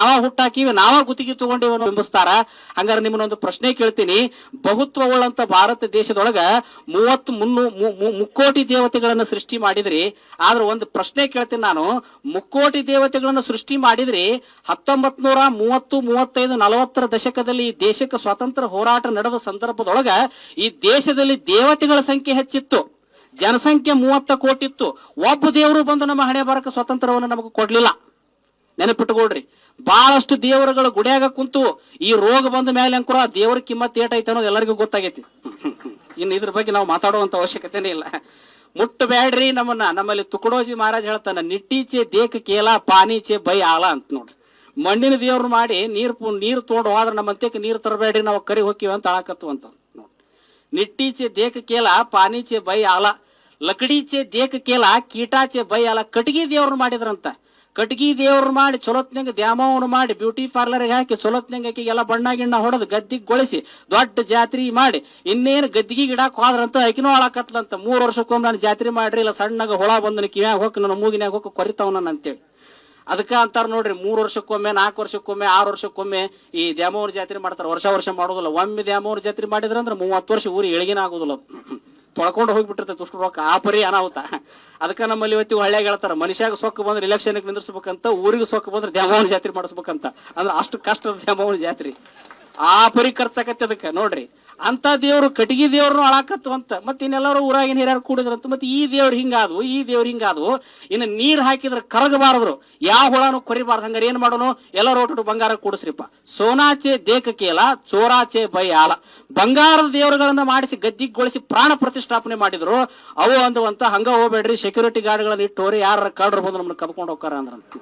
ನಾವ ಹುಟ್ಟಾಕಿವಿ ನಾವ ಗುತ್ತಿಗೆ ತಗೊಂಡಿವ ಬಿಂಬಿಸ್ತಾರ ಹಂಗಾರೆ ನಿಮ್ಮನ್ನೊಂದು ಪ್ರಶ್ನೆ ಕೇಳ್ತೀನಿ. ಬಹುತ್ವವುಳ್ಳಂತ ಭಾರತ ದೇಶದೊಳಗ ಮೂವತ್ ಮುನ್ನೂ ಮುಕ್ಕೋಟಿ ದೇವತೆಗಳನ್ನ ಸೃಷ್ಟಿ ಮಾಡಿದ್ರಿ. ಆದ್ರ ಒಂದು ಪ್ರಶ್ನೆ ಕೇಳ್ತೀನಿ ನಾನು. ಮುಕ್ಕೋಟಿ ದೇವತೆಗಳನ್ನ ಸೃಷ್ಟಿ ಮಾಡಿದ್ರಿ ಹತ್ತೊಂಬತ್ ನೂರ ಮೂವತ್ತು, ಮೂವತ್ತೈದು, ನಲವತ್ತರ ದಶಕದಲ್ಲಿ ಈ ದೇಶಕ್ಕೆ ಸ್ವಾತಂತ್ರ್ಯ ಹೋರಾಟ ನಡೆದ ಸಂದರ್ಭದೊಳಗ ಈ ದೇಶದಲ್ಲಿ ದೇವತೆಗಳ ಸಂಖ್ಯೆ ಹೆಚ್ಚಿತ್ತು. ಜನಸಂಖ್ಯೆ ಮೂವತ್ತ ಕೋಟಿ ಇತ್ತು ಒಬ್ಬ ದೇವರು ಬಂದು ನಮ್ಮ ಹಣೆ ಬರಕ ಸ್ವಾತಂತ್ರ್ಯವನ್ನು ನಮಗೆ ಕೊಡ್ಲಿಲ್ಲ. ನೆನಪಿಟ್ಟುಕೊಳ್ರಿ ಬಹಳಷ್ಟು ದೇವರುಗಳು ಗುಡಿಯಾಗ ಕುಂತು ಈ ರೋಗ ಬಂದ ಮೇಲೆ ಅಂಕುರ ದೇವರ ಕಿಮ್ಮತ್ ಏಟೈತೆ ಅನ್ನೋದು ಎಲ್ಲರಿಗೂ ಗೊತ್ತಾಗೈತಿ. ಇನ್ನು ಇದ್ರ ಬಗ್ಗೆ ನಾವು ಮಾತಾಡುವಂತ ಅವಶ್ಯಕತೆನೇ ಇಲ್ಲ. ಮುಟ್ಟಬೇಡ್ರಿ ನಮ್ಮನ್ನ. ನಮ್ಮಲ್ಲಿ ತುಕಡೋಜಿ ಮಹಾರಾಜ್ ಹೇಳ್ತಾನೆ ನಿಟ್ಟೀಚೆ ದೇಕ ಕೇಲ ಪಾನೀಚೆ ಬೈ ಆಲ ಅಂತ ನೋಡ್ರಿ. ಮಣ್ಣಿನ ದೇವ್ರು ಮಾಡಿ ನೀರ್ ನೀರು ನೀರ್ ಹೋದ್ರೆ ನಮ್ಮ ನೀರ್ ತರಬೇಡ್ರಿ, ನಾವು ಕರಿ ಹೋಕಿವಿ ಅಂತ ಅಳಕತ್ತು ಅಂತ ನೋಡ್ರಿ. ನಿಟ್ಟೀಚೆ ದೇಕ ಕೇಲ ಪಾನೀಚೆ ಬೈ ಆಲ ಲಕಡೀಚೆ ದೇಕ ಕೇಲ ಕೀಟಾಚೆ ಬೈ ಆಲ ಕಟಗಿ ದೇವ್ರು ಮಾಡಿದ್ರಂತ. ಕಟಗಿ ದೇವ್ರ ಮಾಡಿ ಚೊಲೋತ್ನಂಗೆ ದ್ಯಾಮವ್ನ ಮಾಡಿ ಬ್ಯೂಟಿ ಪಾರ್ಲರ್ಗೆ ಹಾಕಿ ಚೊಲೋತ್ನಂಗ ಆಕಿಗೆಲ್ಲ ಬಣ್ಣ ಗಿಣ್ಣ ಹೊಡೆದು ಗದ್ದಿಗೆ ಗೊಳಿಸಿ ದೊಡ್ಡ ಜಾತ್ರೆ ಮಾಡಿ. ಇನ್ನೇನು ಗದ್ದಿಗೆ ಗಿಡಕ್ಕೆ ಹೋದ್ರಂತ ಆಕಿನೂ ಹಾಳಾಕತ್ಲಂತ ಮೂರು ವರ್ಷಕ್ಕೊಮ್ಮೆ ನಾನು ಜಾತ್ರೆ ಮಾಡ್ರಿ, ಇಲ್ಲ ಸಣ್ಣಗ ಹೊಳ ಬಂದನ ಕಿವ್ಯಾಗ ಹೋಗಿ ನನ್ನ ಮೂಗಿನ್ಯಾಗ ಹೋಗಿ ಕೊರಿತಾವನ ಅಂತೇಳಿ. ಅದಕ್ಕೆ ಅಂತಾರ ನೋಡ್ರಿ, ಮೂರು ವರ್ಷಕ್ಕೊಮ್ಮೆ, ನಾಲ್ಕು ವರ್ಷಕ್ಕೊಮ್ಮೆ, ಆರು ವರ್ಷಕ್ಕೊಮ್ಮೆ ಈ ದ್ಯಾಮವ್ರ ಜಾತ್ರೆ ಮಾಡ್ತಾರೆ. ವರ್ಷ ವರ್ಷ ಮಾಡೋದಿಲ್ಲ. ಒಮ್ಮೆ ದ್ಯಾಮವ್ರ ಜಾತ್ರೆ ಮಾಡಿದ್ರೆ ಅಂದ್ರೆ ಮೂವತ್ತು ವರ್ಷ ಊರಿಗೆ ಎಳಗಿನ ಆಗೋದಿಲ್ಲ. ತೊಳ್ಕೊಂಡು ಹೋಗ್ಬಿಟ್ಟಿರ್ತೈತೆ ಅಷ್ಟು ರೊಕ್ಕ. ಆ ಪರಿ ಅನಾಹುತ. ಅದಕ್ಕೆ ನಮ್ಮಲ್ಲಿ ಇವತ್ತು ಹಳ್ಳಿಯಾಗ ಹೇಳ್ತಾರ, ಮನುಷ್ಯಾಗ ಸೊಕ್ಕ ಬಂದ್ರೆ ಇಲೆಕ್ಷನ್ ನಿಂದಿರ್ಸ್ಬೇಕಂತ, ಊರಿಗೆ ಸೊಕ್ಕ ಬಂದ್ರೆ ದ್ಯಾಮವ್ವನ ಜಾತ್ರೆ ಮಾಡಿಸ್ಬೇಕಂತ. ಅಂದ್ರೆ ಅಷ್ಟು ಕಷ್ಟ ದ್ಯಾಮವ್ವನ ಜಾತ್ರೆ. ಆ ಪರಿ ಖರ್ಚಾಕತ್ತೆ ಅದಕ್ಕೆ, ನೋಡ್ರಿ. ಅಂತ ದೇವ್ರು ಕಟಗಿ ದೇವ್ರನ್ನು ಅಳಾಕತ್ತು ಅಂತ ಮತ್ತೆ ಇನ್ನೆಲ್ಲರೂ ಊರಾಗಿನ ಹಿರಿಯರು ಕೂಡಿದ್ರಂತ, ಮತ್ತೆ ಈ ದೇವ್ರ ಹಿಂಗಾದ್ವು, ಈ ದೇವ್ರ ಹಿಂಗಾದ್ವು, ಇನ್ನು ನೀರ್ ಹಾಕಿದ್ರೆ ಕರಗಬಾರದ್ರು. ಯಾವ ಹುಳನು ಕೊರಿಬಾರ್ದು, ಹಂಗಾರೆ ಏನ್ ಮಾಡೋನು? ಎಲ್ಲರೂ ಒಟ್ಟು ಬಂಗಾರ ಕೂಡಿಸ್ರಿಪ್ಪ. ಸೋನಾಚೆ ದೇಕ ಕೇಲ, ಚೋರಾಚೆ ಬೈ ಆಲ. ಬಂಗಾರದ ದೇವರುಗಳನ್ನ ಮಾಡಿಸಿ ಗದ್ದಿಗೊಳಿಸಿ ಪ್ರಾಣ ಪ್ರತಿಷ್ಠಾಪನೆ ಮಾಡಿದ್ರು, ಅವು ಅಂದವಂತ ಹಂಗ ಹೋಗ್ಬೇಡ್ರಿ ಸೆಕ್ಯೂರಿಟಿ ಗಾರ್ಡ್ಗಳನ್ನ ಇಟ್ಟೋರಿ ಯಾರ ಕಳ್ರು ಬಂದು ನಮ್ಮನ್ನ ಕದ್ಕೊಂಡು ಹೋಗ್ತಾರ ಅಂದ್ರಂತ.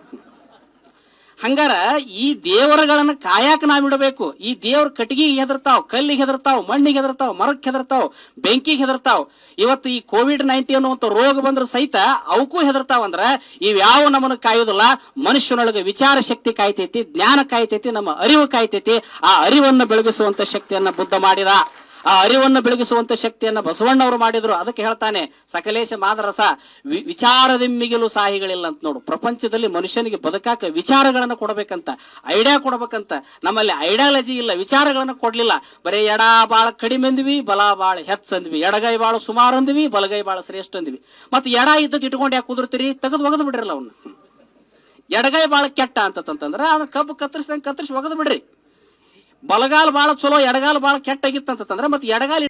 ಹಂಗಾರ ಈ ದೇವರಗಳನ್ನ ಕಾಯಾಕ ನಾವ್ ಇಡಬೇಕು. ಈ ದೇವ್ರ ಕಟ್ಟಿಗೆಗೆ ಹೆದರ್ತಾವ್, ಕಲ್ಲಿಗೆ ಹೆದರ್ತಾವ್, ಮಣ್ಣಿಗೆ ಹೆದರ್ತಾವ್, ಮರಕ್ಕೆ ಹೆದರ್ತಾವ್, ಬೆಂಕಿಗೆ ಹೆದರ್ತಾವ್. ಇವತ್ತು ಈ ಕೋವಿಡ್ ನೈನ್ಟೀನ್ ಅನ್ನುವಂತ ರೋಗ ಬಂದ್ರೆ ಸಹಿತ ಅವಕ್ಕೂ ಹೆದರ್ತಾವ್ ಅಂದ್ರ ಇವ್ಯಾವ ನಮ್ಮನ್ನು ಕಾಯೋದಿಲ್ಲ. ಮನುಷ್ಯನೊಳಗೆ ವಿಚಾರ ಶಕ್ತಿ ಕಾಯ್ತೈತಿ, ಜ್ಞಾನ ಕಾಯ್ತೈತಿ, ನಮ್ಮ ಅರಿವು ಕಾಯ್ತೈತಿ. ಆ ಅರಿವನ್ನು ಬೆಳಗಿಸುವಂತ ಶಕ್ತಿಯನ್ನ ಬುದ್ಧ ಮಾಡಿದ. ಆ ಅರಿವನ್ನು ಬೆಳಗಿಸುವಂತ ಶಕ್ತಿಯನ್ನ ಬಸವಣ್ಣವರು ಮಾಡಿದ್ರು. ಅದಕ್ಕೆ ಹೇಳ್ತಾನೆ, ಸಕಲೇಶ ಮಾದರಸ ವಿಚಾರದಿಮ್ಮಿಗಿಲು ಸಾಹಿಗಳಿಲ್ಲ ಅಂತ ನೋಡು. ಪ್ರಪಂಚದಲ್ಲಿ ಮನುಷ್ಯನಿಗೆ ಬದುಕಾಕ ವಿಚಾರಗಳನ್ನ ಕೊಡಬೇಕಂತ, ಐಡಿಯಾ ಕೊಡಬೇಕಂತ, ನಮ್ಮಲ್ಲಿ ಐಡಿಯಾಲಜಿ ಇಲ್ಲ, ವಿಚಾರಗಳನ್ನ ಕೊಡ್ಲಿಲ್ಲ. ಬರೀ ಎಡ, ಬಾಳ ಕಡಿಮೆ ಅಂದ್ವಿ, ಬಲ, ಬಾಳ ಹೆಚ್ಚ ಅಂದ್ವಿ. ಎಡಗೈ ಬಾಳ ಸುಮಾರು ಅಂದ್ವಿ, ಬಲಗೈ ಬಾಳ ಶ್ರೇಷ್ಠ ಅಂದ್ವಿ. ಮತ್ತೆ ಎಡ ಇದ್ದದ್ದು ಇಟ್ಕೊಂಡು ಯಾಕೆ ಕುದುರ್ತೀರಿ? ತೆಗೆದು ಒಗದು ಬಿಡ್ರಲ್ಲ ಅವನ್ನ ಎಡಗೈ ಬಾಳ ಕೆಟ್ಟ ಅಂತಂತಂದ್ರೆ ಅದನ್ನ ಕಬ್ಬು ಕತ್ತರಿಸಿದಂಗೆ ಕತ್ತರಿಸಿ ಒಗದು ಬಿಡ್ರಿ. ಬಲಗಾಲ ಬಹಳ ಚಲೋ ಎಡಗಾಲ ಬಾಳ ಕೆಟ್ಟಾಗಿತ್ತಂತಂದ್ರ ಮತ್ತೆ ಎಡಗಾಲ